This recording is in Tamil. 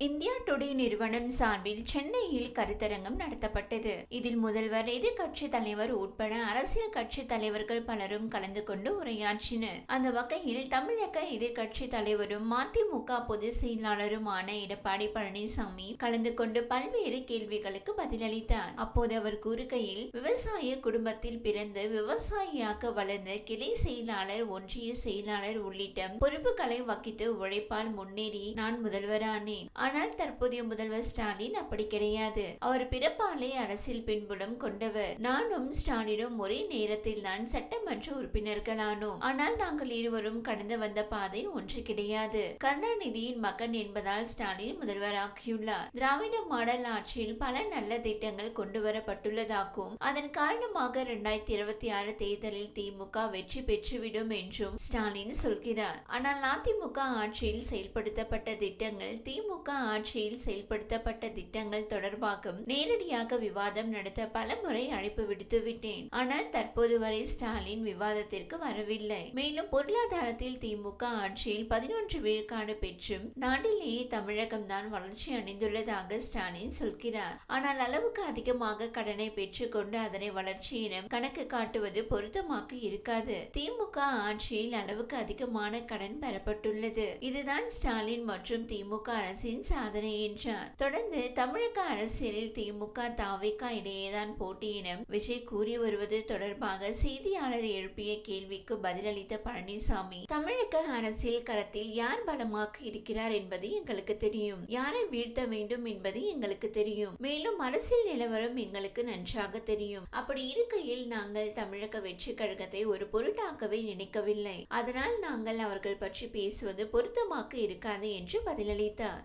இந்தியா டுடே நிறுவனம் சார்பில் சென்னையில் கருத்தரங்கம் நடத்தப்பட்டது. இதில் முதல்வர் எதிர்க்கட்சி தலைவர் உட்பட அரசியல் கட்சி தலைவர்கள் பலரும் கலந்து கொண்டு உரையாற்றினர். அந்த வகையில் தமிழக எதிர்கட்சி தலைவரும் மதிமுக பொதுச் செயலாளருமான எடப்பாடி பழனிசாமி கலந்து கொண்டு பல்வேறு கேள்விகளுக்கு பதிலளித்தார். அப்போது அவர் கூறுகையில் விவசாய குடும்பத்தில் பிறந்து விவசாயியாக வளர்ந்த கிளை செயலாளர் ஒன்றிய செயலாளர் உள்ளிட்ட பொறுப்புகளை வகித்து உழைப்பால் முன்னேறி நான் முதல்வரானேன். ஆனால் தற்போதைய முதல்வர் ஸ்டாலின் அப்படி கிடையாது. அவர் பிறப்பாலே அரசியல் பின்புலம் கொண்டவர். நானும் ஸ்டாலினும் ஒரே நேரத்தில் தான் சட்டமன்ற உறுப்பினர்களானோம். ஆனால் நாங்கள் இருவரும் கடந்து வந்த பாதை ஒன்று கிடையாது. கருணாநிதியின் மகன் என்பதால் ஸ்டாலின் முதல்வராகியுள்ளார். திராவிட மாடல் ஆட்சியில் பல நல்ல திட்டங்கள் கொண்டு வரப்பட்டுள்ளதாகவும் அதன் காரணமாக இரண்டாயிரத்தி இருபத்தி ஆறு தேர்தலில் திமுக வெற்றி பெற்றுவிடும் என்றும் ஸ்டாலின் சொல்கிறார். ஆனால் அதிமுக ஆட்சியில் செயல்படுத்தப்பட்ட திட்டங்கள் திமுக ஆட்சியில் செயல்படுத்தப்பட்ட திட்டங்கள் தொடர்பாகவும் நேரடியாக விவாதம் நடத்த பலமுறை அழைப்பு விடுத்து விட்டேன். ஆனால் தற்போது வரை ஸ்டாலின் விவாதத்திற்கு வரவில்லை. மேலும் பொருளாதாரத்தில் திமுக ஆட்சியில் பதினொன்று விழுக்காடு பெற்றும் நாட்டிலேயே தமிழகம் தான் வளர்ச்சி அடைந்துள்ளதாக ஸ்டாலின் சொல்கிறார். ஆனால் அளவுக்கு அதிகமாக கடனை பெற்றுக்கொண்டு அதனை வளர்ச்சியினம் கணக்கு காட்டுவது பொருத்தமாக இருக்காது. திமுக ஆட்சியில் அளவுக்கு அதிகமான கடன் பெறப்பட்டுள்ளது. இதுதான் ஸ்டாலின் மற்றும் திமுக அரசின் சாதனை என்றார். தொடர்ந்து தமிழக அரசியலில் திமுக தாவிக இடையேதான் போட்டி என விஜய் கூறி வருவது தொடர்பாக செய்தியாளர் எழுப்பிய கேள்விக்கு பதிலளித்த பழனிசாமி தமிழக அரசியல் களத்தில் யார் பலமாக இருக்கிறார் என்பது எங்களுக்கு தெரியும். யாரை வீழ்த்த வேண்டும் என்பது எங்களுக்கு தெரியும். மேலும் அரசியல் நிலவரம் எங்களுக்கு நன்றாக தெரியும். அப்படி இருக்கையில் நாங்கள் தமிழக வெற்றி கழகத்தை ஒரு பொருட்டாக்கவே நினைக்கவில்லை. அதனால் நாங்கள் அவர்கள் பற்றி பேசுவது பொருத்தமாக இருக்காது என்று பதிலளித்தார்.